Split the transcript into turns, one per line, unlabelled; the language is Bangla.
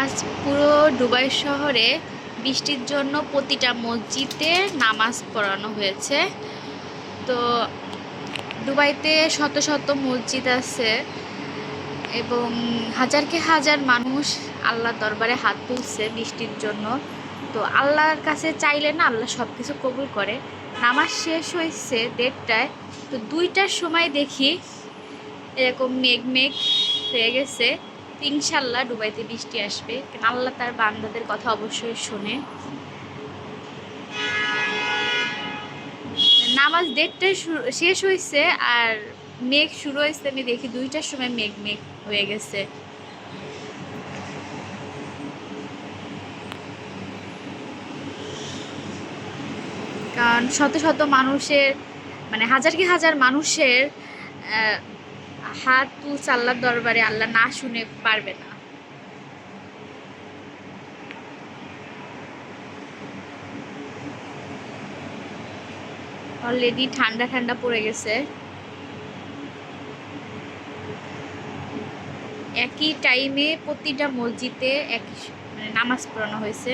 আজ পুরো দুবাই শহরে বৃষ্টির জন্য প্রতিটা মসজিদে নামাজ পড়ানো হয়েছে। তো দুবাইতে শত শত মসজিদ আছে এবং হাজারকে হাজার মানুষ আল্লাহর দরবারে হাত তুলছে বৃষ্টির জন্য। তো আল্লাহর কাছে চাইলে না আল্লাহ সব কিছু কবুল করে। নামাজ শেষ হয়েছে দেড়টায়। তো দুইটার সময় দেখি এরকম মেঘ মেঘ হয়ে গেছে। ইনশাল্লাহ দুবাইতে বৃষ্টি আসবে। আল্লাহ তার বান্দাদের কথা অবশ্যই শোনে। নামাজ দেড়টায় শেষ হয়েছে আর মেঘ শুরু হয়েছে আমি দেখি দুইটার সময় মেঘ মেঘ হয়ে গেছে। কারণ শত শত মানুষের মানে হাজার কি হাজার মানুষের হাত তুলছে আল্লাহর দরবারে আল্লাহ না শুনে পারবে না। অলরেডি ঠান্ডা ঠান্ডা পড়ে গেছে। একই টাইমে প্রতিটা মসজিদে একই মানে নামাজ পড়ানো হয়েছে।